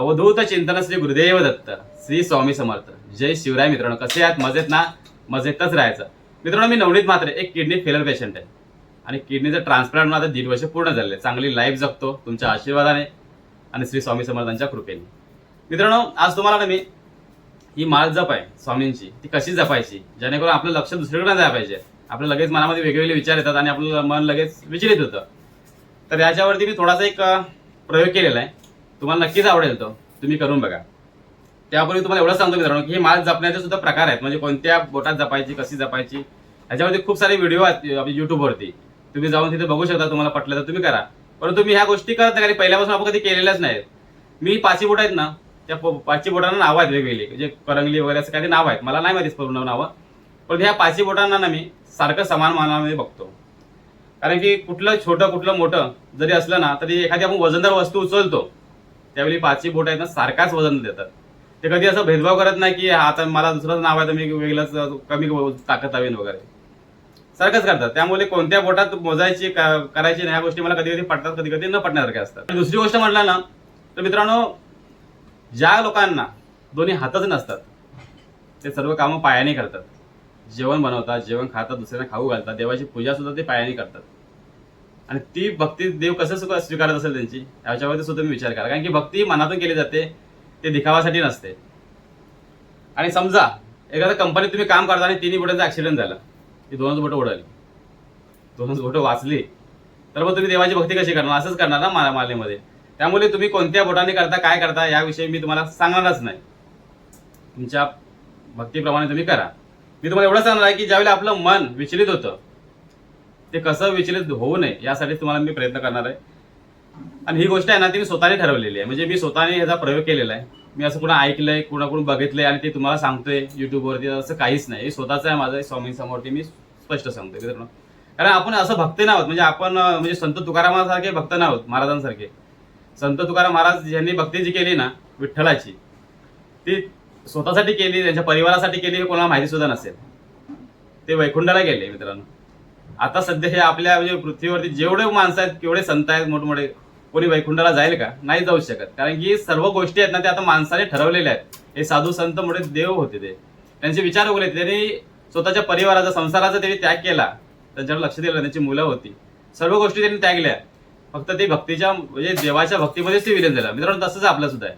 अवधूत चिंतन श्री गुरुदेव दत्त श्री स्वामी समर्थ. जय शिवराय मित्रांनो कसे आहात? मजेत ना? मजेतच राहायचं. मित्रांनो मी नवनीत मात्र एक किडनी फेलर पेशंट आहे. आणि किडनीचं ट्रान्सप्लांट आता दीड वर्ष पूर्ण झाले चांगली लाईफ जगतो तुमच्या आशीर्वादाने आणि श्री स्वामी समर्थांच्या कृपेने. मित्रांनो आज तुम्हाला ना मी ही माळ जप आहे स्वामींची. ती कशी जपायची? जेणेकरून आपलं लक्ष दुसरीकडे जायला पाहिजे. आपलं लगेच मनामध्ये वेगवेगळे विचार येतात आणि आपलं मन लगेच विचलित होतं. तर याच्यावरती मी थोडासा एक प्रयोग केलेला आहे. तुम्हाला नक्कीच आवडेल तो. तुम्ही करून बघा. त्यापूर्वी तुम्हाला एवढं सांगतो मित्रांनो की हे माळ जपण्याचे सुद्धा प्रकार आहेत. म्हणजे कोणत्या बोटात जपायची कशी जपायची ह्याच्यामध्ये खूप सारे व्हिडिओ आहेत आपल्या युट्यूबवरती तुम्ही जाऊन तिथे बघू शकता तुम्हाला पटलं तर तुम्ही करा. परंतु मी ह्या गोष्टी करत नाही कारण पहिल्यापासून आपण कधी केलेल्याच नाहीत. मी पाचवी बोट आहेत ना त्या प- बोटांना नावं आहेत वेगवेगळी. म्हणजे करंगली वगैरे असं काही नाव आहेत. मला नाही माहिती पूर्ण नावं. पण ह्या पाचवी बोटांना ना मी सारखं समान मानामध्ये बघतो. कारण की कुठलं छोटं कुठलं मोठं जरी असलं ना तरी एखादी आपण वजनदार वस्तू उचलतो. त्यावेळी पाचही बोट आहेत ना सारखाच वजन देतात. ते कधी असं भेदभाव करत नाही की आता मला दुसरं नाव आहे तर मी वेगळंच कमी ताकद हवीन वगैरे. सारखंच करतात. त्यामुळे कोणत्या बोटात मोजायची करायची ह्या गोष्टी मला कधी कधी पटतात कधी कधी न पटण्यासारख्या असतात. दुसरी गोष्ट म्हटलं ना तर मित्रांनो ज्या लोकांना दोन्ही हातच नसतात ते सर्व कामं पायाने करतात. जेवण बनवतात जेवण खातात दुसऱ्यांना खाऊ घालतात देवाची पूजा सुद्धा ते पायाने करतात. आणि ती भक्ती देव कसं सुद्धा स्वीकारत असेल त्यांची याच्यावरती सुद्धा मी विचार करा. कारण की भक्ती मनातून केली जाते ते दिखावासाठी नसते. आणि समजा एखाद्या कंपनीत तुम्ही काम करता आणि तिन्ही बोटांचा ऍक्सिडेंट झाला ती दोनच बोटं उडाली दोनच बोटं वाचली तर मग तुम्ही देवाची भक्ती कशी करणार? असंच करणार ना मा- मालेमध्ये त्यामुळे तुम्ही कोणत्या बोटाने करता काय करता याविषयी मी तुम्हाला सांगणारच नाही. तुमच्या भक्तीप्रमाणे तुम्ही करा. मी तुम्हाला एवढं सांगणार आहे की ज्यावेळेला आपलं मन विचलित होतं ते कसं विचलित होऊ नये यासाठी तुम्हाला मी प्रयत्न करणार आहे. आणि ही गोष्ट आहे ना ती मी स्वतःने ठरवलेली आहे. म्हणजे मी स्वतःने ह्याचा प्रयोग केलेला आहे. मी असं कुणा ऐकलंय कुणाकडून बघितलंय आणि ते तुम्हाला सांगतोय युट्यूबवरती असं काहीच नाही. हे स्वतःच आहे माझं स्वामी समोरती मी स्पष्ट सांगतोय मित्रांनो. कारण आपण असं भक्त नाही आहोत म्हणजे आपण म्हणजे संत तुकारामासारखे भक्त नाही आहोत महाराजांसारखे. संत तुकाराम महाराज ज्यांनी भक्ती जी केली ना विठ्ठलाची ती स्वतःसाठी केली त्यांच्या परिवारासाठी केली हे कोणाला माहिती सुद्धा नसेल. ते वैकुंठाला गेले मित्रांनो. आता सध्या हे आपल्या म्हणजे पृथ्वीवरती जेवढे माणसं आहेत केवढे संत आहेत मोठमोठे कोणी वैकुंठाला जाईल का? नाही जाऊ शकत. कारण की सर्व गोष्टी आहेत ना ते आता माणसाने ठरवलेल्या आहेत. हे साधू संत मोठे देव होते ते. त्यांचे विचार वगैरे त्यांनी स्वतःच्या परिवाराचा संसाराचा त्यांनी त्याग केला. त्यांच्याकडे लक्ष दिलं त्यांची मुलं होती. सर्व गोष्टी त्यांनी त्यागल्या. फक्त ते भक्तीच्या म्हणजे देवाच्या भक्तीमध्येच ते विलीन झालं. मित्रांनो तसंच आपलं सुद्धा आहे.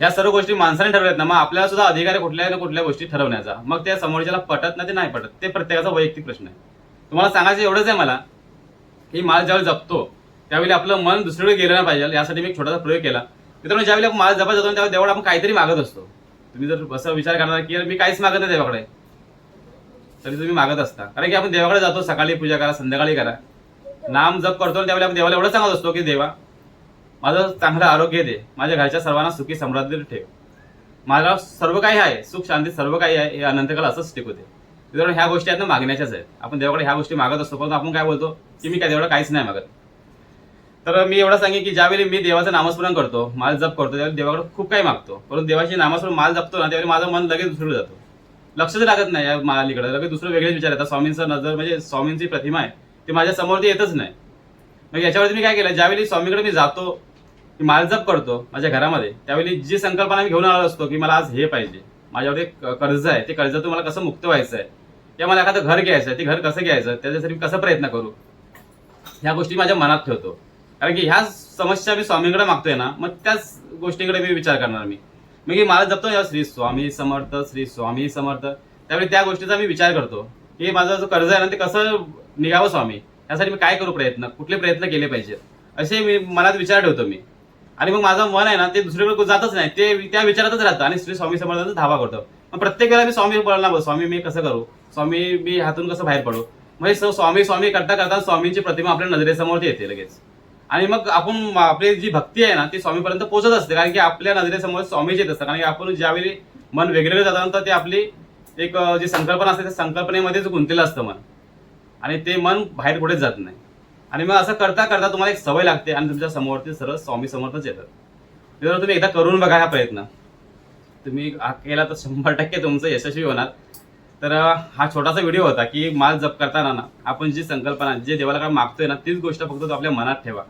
या सर्व गोष्टी माणसाने ठरवल्यात ना मग आपल्याला सुद्धा अधिकार कुठल्या ना कुठल्या गोष्टी ठरवण्याचा. मग त्या समोरच्याला पटत ना ते नाही पटत. ते प्रत्येकाचा वैयक्तिक प्रश्न आहे. तुम्हाला सांगायचं एवढंच आहे मला की माल ज्यावेळी जपतो त्यावेळी आपलं मन दुसरीकडे गेलं नाही पाहिजे. यासाठी मी एक छोटासा प्रयोग केला. मित्रांनो ज्यावेळी आपण माळ जपत जातो त्यावेळी देवाला आपण काहीतरी मागत असतो. तुम्ही जर असं विचार करणार की मी काहीच मागत नाही देवाकडे. तरी तुम्ही मागत असता. कारण की आपण देवाकडे जातो सकाळी पूजा करा संध्याकाळी करा. नाम जप करतो आणि त्यावेळी आपण देवाला एवढं सांगत असतो की देवा माझं चांगलं आरोग्य दे. माझ्या घरच्या सर्वांना सुखी समृद्धी ठेव. मला सर्व काही आहे सुख शांती सर्व काही आहे हे अनंतकाल असंच टिकवते मित्रांनो ह्या गोष्टी आहेत ना मागण्याच्याच आहेत. आपण देवाकडे ह्या गोष्टी मागत असतो परंतु आपण काय बोलतो? की मी काय देवाला काहीच नाही मागत. तर मी एवढं सांगेन की ज्यावेळी मी देवाचं नामस्मरण करतो माल जप करतो त्यावेळी देवाकडे खूप काही मागतो. परंतु देवाची नामस्मरण माल जपतो ना त्यावेळी माझं मन लगेच दुसरं जातो. लक्षच लागत नाही या मालिकडे लगेच दुसरं वेगळेच विचार येतात. स्वामींचं नजर म्हणजे स्वामींची प्रतिमा आहे ती माझ्यासमोर ती येतच नाही. मग याच्यावरती मी काय केलं ज्यावेळी स्वामीकडे मी जातो माल जप करतो माझ्या घरामध्ये त्यावेळी जी संकल्पना मी घेऊन आलो असतो की मला आज हे पाहिजे माझ्यावर एक कर्ज आहे ते कर्जातून मला कसं मुक्त व्हायचं आहे किंवा मला एखादं घर घ्यायचं ते घर कसं घ्यायचं त्याच्यासाठी मी कसं प्रयत्न करू? ह्या गोष्टी माझ्या मनात ठेवतो. कारण की ह्या समस्या मी स्वामींकडे मागतोय ना मग त्याच गोष्टीकडे मी विचार करणार मी. मग मला जपतो ना श्री स्वामी समर्थ श्री स्वामी समर्थ त्यावेळी त्या गोष्टीचा मी विचार करतो. की माझं जो कर्ज आहे ना ते कसं निघावं स्वामी? यासाठी मी काय करू प्रयत्न कुठले प्रयत्न केले पाहिजेत असे मी मनात विचार ठेवतो मी. आणि मग माझं मन आहे ना ते दुसरीकडे जातच नाही ते त्या विचारातच राहतं. आणि श्री स्वामी समर्थांचा धावा करतो. मग प्रत्येक मी स्वामी बोलणार स्वामी मी कसं करू? स्वामी मी हातून कसं बाहेर पडू? म्हणजे स्वामी स्वामी करता करता स्वामींची प्रतिमा आपल्या नजरेसमोर येते लगेच. आणि मग आपण आपली जी भक्ती आहे ना ती स्वामीपर्यंत पोहोचत असते कारण की आपल्या नजरेसमोर स्वामीच येत असतं कारण की आपण ज्यावेळी मन वेगवेगळे जाताना तर ते आपली एक जी संकल्पना असते त्या संकल्पनेमध्येच गुंतलेलं असतं मन. आणि ते मन बाहेर कुठेच जात नाही. आणि मग असं करता करता तुम्हाला एक सवय लागते आणि तुमच्या समोरती सरळ स्वामी समोरच येतात. त्याच्यावर तुम्ही एकदा करून बघा हा प्रयत्न. तुम्ही केला तर शंभर टक्के तुमचं यशस्वी होणार. तर हा छोटासा व्हिडिओ होता की माल जप करताना ना आपण जी संकल्पना जे देवाला काय मागतोय ना तीच गोष्ट फक्त तो आपल्या मनात ठेवा.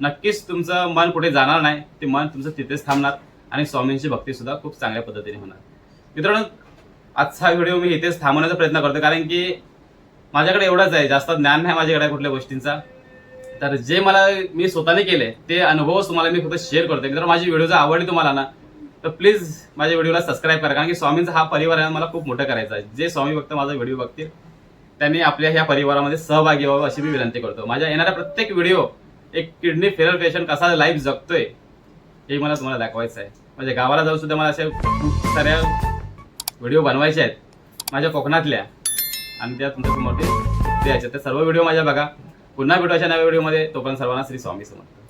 नक्कीच तुमचं मन कुठे जाणार नाही ते मन तुमचं तिथेच थांबणार आणि स्वामींची भक्ती सुद्धा खूप चांगल्या पद्धतीने होणार. मित्रांनो आजचा व्हिडिओ मी इथेच थांबवण्याचा प्रयत्न करतो कारण की माझ्याकडे एवढंच आहे जास्त ज्ञान नाही माझ्याकडे कुठल्या गोष्टींचा. तर जे मला मी स्वतःने केले ते अनुभव तुम्हाला मी फक्त शेअर करतो मित्रांनो माझी व्हिडिओ जर आवडली तुम्हाला ना तर प्लीज माझ्या व्हिडिओला सबस्क्राईब करा. कारण की स्वामींचा हा परिवार आहे मला खूप मोठा करायचा आहे. जे स्वामी फक्त माझा व्हिडिओ बघतील त्यांनी आपल्या ह्या परिवारामध्ये सहभागी व्हावं अशी मी विनंती करतो. माझ्या येणाऱ्या प्रत्येक व्हिडिओ एक किडनी फेरल पेशंट कसा लाईफ जगतोय हे मला तुम्हाला दाखवायचं आहे. माझ्या गावाला जाऊन सुद्धा मला अशा खूप साऱ्या व्हिडिओ बनवायचे आहेत. माझ्या कोकणातल्या. आणि त्या तुमच्यासमोर ते द्यायच्या त्या सर्व व्हिडिओ माझ्या बघा. पुन्हा भेटू अशा नव्या व्हिडिओमध्ये. तोपर्यंत सर्वांना श्री स्वामी समर्थ